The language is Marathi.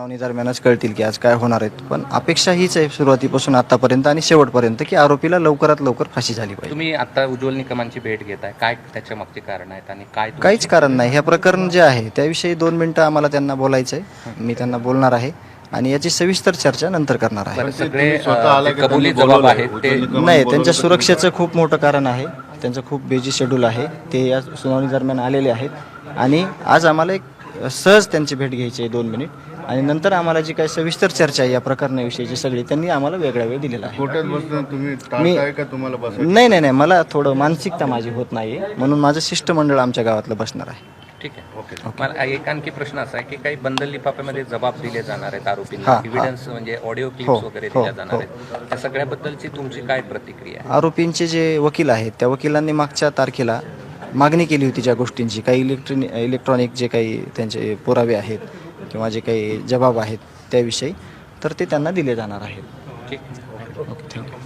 सुनावणी दरम्यानच कळतील की आज काय होणार आहेत पण अपेक्षा हीच आहे सुरुवातीपासून आतापर्यंत आणि शेवटपर्यंत की आरोपीला लवकरात लवकर फाशी झाली पाहिजे. तुम्ही आता उज्ज्वल निकमांची भेट घेताय. काय त्याच्या मागची कारण आहेत आणि काय काहीच कारण नाही. हे प्रकरण जे आहे त्याविषयी दोन मिनिटं आम्हाला त्यांना बोलायचं आहे. मी त्यांना बोलणार आहे आणि याची सविस्तर चर्चा नंतर करणार आहे. बरं, सगळे अ, ते कबुली जबाब आहेत. ते नाही त्यांच्या सुरक्षेचं खूप मोठं कारण आहे. त्यांचं खूप बेजी शेड्यूल आहे. ते या सुनावणी दरम्यान आलेले आहेत. आणि आज आम्हाला एक सहज त्यांची भेट घ्यायची आहे दोन मिनिट आणि नंतर आम्हाला जी काही सविस्तर चर्चा आहे या प्रकरणाविषयीची सगळी त्यांनी आम्हाला वेगळा वेळ दिलेला आहे. कोर्टात बसणं तुम्ही टाळताय का तुम्हाला बसायचं? नाही नाही नाही मला थोडं मानसिकता माझी होत नाही म्हणून माझं शिष्टमंडळ आमच्या गावातलं बसणार आहे. ठीक आहे. ओके. मला एक आणखी प्रश्न असा आहे की काही बंधन लिफाफ्यामध्ये जबाब दिले जाणार आहेत हा, आरोपींना. हा. एव्हिडन्स म्हणजे ऑडिओ हो, क्लिप्स वगैरे हो, दिल्या जाणार आहेत. त्या सगळ्याबद्दलची तुमची काय प्रतिक्रिया आहे? आरोपींचे जे वकील आहेत त्या वकिलांनी मागच्या तारखेला मागणी केली होती ज्या गोष्टींची. काही इलेक्ट्रॉनिक इलेक्ट्रॉनिक जे काही त्यांचे पुरावे आहेत किंवा जे काही जबाब आहेत त्याविषयी तर ते त्यांना दिले जाणार आहेत. ठीक ओके थँक्यू.